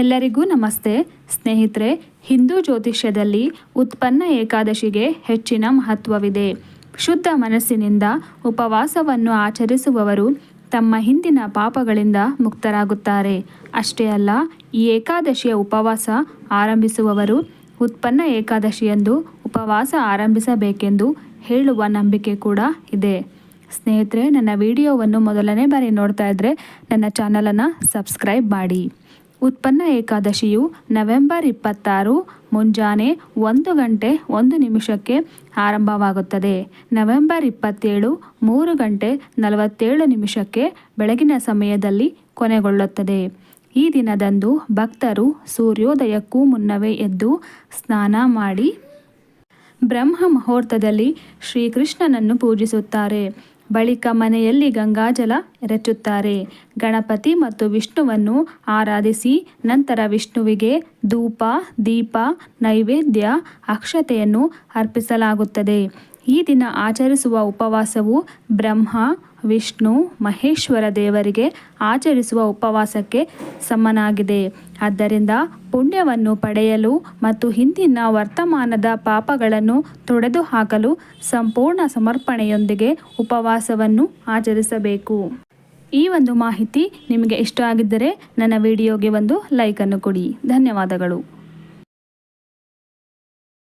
ಎಲ್ಲರಿಗೂ ನಮಸ್ತೆ. ಸ್ನೇಹಿತರೆ, ಹಿಂದೂ ಜ್ಯೋತಿಷ್ಯದಲ್ಲಿ ಉತ್ಪನ್ನ ಏಕಾದಶಿಗೆ ಹೆಚ್ಚಿನ ಮಹತ್ವವಿದೆ. ಶುದ್ಧ ಮನಸ್ಸಿನಿಂದ ಉಪವಾಸವನ್ನು ಆಚರಿಸುವವರು ತಮ್ಮ ಹಿಂದಿನ ಪಾಪಗಳಿಂದ ಮುಕ್ತರಾಗುತ್ತಾರೆ. ಅಷ್ಟೇ ಅಲ್ಲ, ಈ ಏಕಾದಶಿಯ ಉಪವಾಸ ಆರಂಭಿಸುವವರು ಉತ್ಪನ್ನ ಏಕಾದಶಿಯಂದು ಉಪವಾಸ ಆರಂಭಿಸಬೇಕೆಂದು ಹೇಳುವ ನಂಬಿಕೆ ಕೂಡ ಇದೆ. ಸ್ನೇಹಿತರೆ, ನನ್ನ ವಿಡಿಯೋವನ್ನು ಮೊದಲನೇ ಬಾರಿ ನೋಡ್ತಾ ಇದ್ದರೆ ನನ್ನ ಚಾನಲನ್ನು ಸಬ್ಸ್ಕ್ರೈಬ್ ಮಾಡಿ. ಉತ್ಪನ್ನ ಏಕಾದಶಿಯು ನವೆಂಬರ್ ಇಪ್ಪತ್ತಾರು ಮುಂಜಾನೆ ಒಂದು ಗಂಟೆ ಒಂದು ನಿಮಿಷಕ್ಕೆ ಆರಂಭವಾಗುತ್ತದೆ. ನವೆಂಬರ್ ಇಪ್ಪತ್ತೇಳು ಮೂರು ಗಂಟೆ ನಲವತ್ತೇಳು ನಿಮಿಷಕ್ಕೆ ಬೆಳಗಿನ ಸಮಯದಲ್ಲಿ ಕೊನೆಗೊಳ್ಳುತ್ತದೆ. ಈ ದಿನದಂದು ಭಕ್ತರು ಸೂರ್ಯೋದಯಕ್ಕೂ ಮುನ್ನವೇ ಎದ್ದು ಸ್ನಾನ ಮಾಡಿ ಬ್ರಹ್ಮ ಮುಹೂರ್ತದಲ್ಲಿ ಶ್ರೀಕೃಷ್ಣನನ್ನು ಪೂಜಿಸುತ್ತಾರೆ. ಬಳಿಕ ಮನೆಯಲ್ಲಿ ಗಂಗಾಜಲ ಎರಚುತ್ತಾರೆ. ಗಣಪತಿ ಮತ್ತು ವಿಷ್ಣುವನ್ನು ಆರಾಧಿಸಿ ನಂತರ ವಿಷ್ಣುವಿಗೆ ಧೂಪ, ದೀಪ, ನೈವೇದ್ಯ, ಅಕ್ಷತೆಯನ್ನು ಅರ್ಪಿಸಲಾಗುತ್ತದೆ. ಈ ದಿನ ಆಚರಿಸುವ ಉಪವಾಸವು ಬ್ರಹ್ಮ ವಿಷ್ಣು ಮಹೇಶ್ವರ ದೇವರಿಗೆ ಆಚರಿಸುವ ಉಪವಾಸಕ್ಕೆ ಸಮನಾಗಿದೆ. ಆದ್ದರಿಂದ ಪುಣ್ಯವನ್ನು ಪಡೆಯಲು ಮತ್ತು ಹಿಂದಿನ ವರ್ತಮಾನದ ಪಾಪಗಳನ್ನು ತೊಡೆದು ಹಾಕಲು ಸಂಪೂರ್ಣ ಸಮರ್ಪಣೆಯೊಂದಿಗೆ ಉಪವಾಸವನ್ನು ಆಚರಿಸಬೇಕು. ಈ ಒಂದು ಮಾಹಿತಿ ನಿಮಗೆ ಇಷ್ಟ ಆಗಿದ್ದರೆ ನನ್ನ ವಿಡಿಯೋಗೆ ಒಂದು ಲೈಕನ್ನು ಕೊಡಿ. ಧನ್ಯವಾದಗಳು.